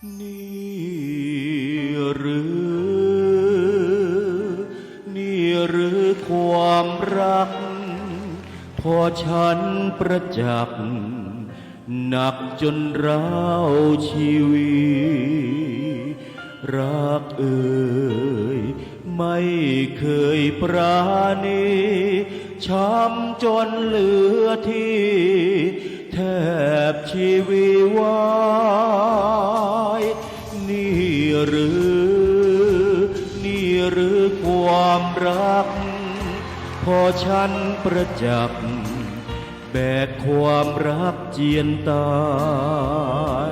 นี่หรือ นี่หรือความรัก พอฉันประจักษ์หนักจนร้าวชีวิรักเอ่ยไม่เคยปราณีช้ำจนเหลือที่ แทบชีวิตวา หรือความรัก พอฉันประจักษ์แบกความรักเจียนตา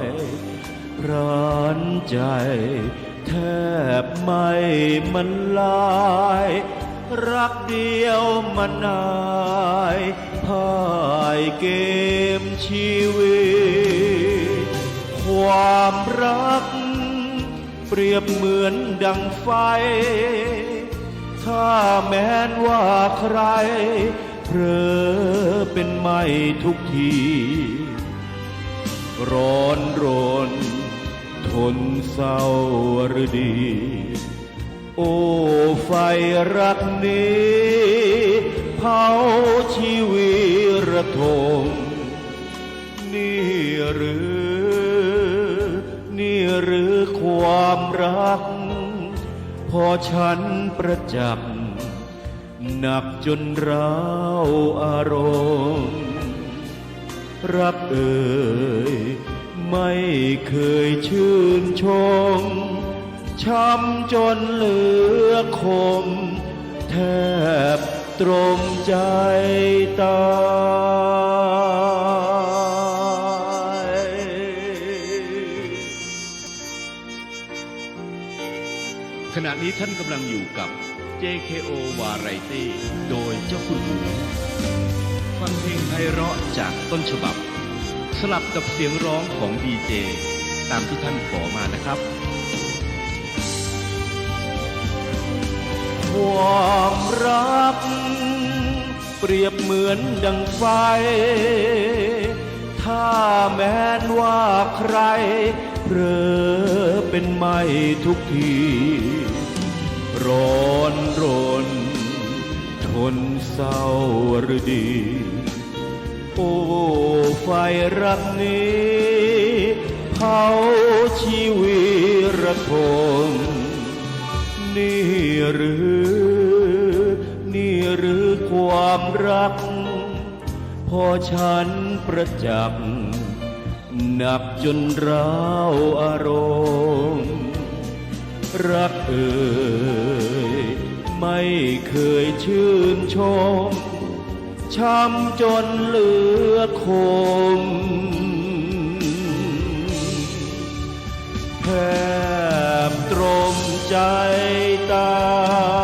ยพรานใจแทบไม่มันลาย รักเดียวมันนายพ่ายเกมชีวิต เปรียบเหมือนดังไฟ ถ้าแม้นว่าใครเผลอเป็นไม่ทุกที ร้อนรน ทนเศร้าหรือดี โอ้ไฟรักนี้เผาชีวิตระทมนี่หรือ นี่หรือ ความรัก พอฉันประจักษ์หนักจนร้าวอารมณ์ รักเอ่ยไม่เคยชื่นชม ช้ำจนเหลือคม แทบตรมใจตาย ขณะนี้ท่านกำลังอยู่กับ JKO Variety โดยเจ้าคุณอูฟังเพลงไพเราะจากต้นฉบับ สลับกับเสียงร้องของดีเจ ตามที่ท่านขอมานะครับความรัก เปรียบเหมือนดังไฟ ถ้าแม้นว่าใครเผลอเป็นไม่ทุกที ร้อนรน ทนเศร้าหรือดี โอ้ไฟรักนี้เผาชีวิตระทมนี่หรือ นี่หรือความรัก พอฉันประจักษ์หนักจนร้าวอารมณ์ รักเอ่ย ไม่เคยชื่นชม ช้ำจนเหลือคมแทบตรมใจตา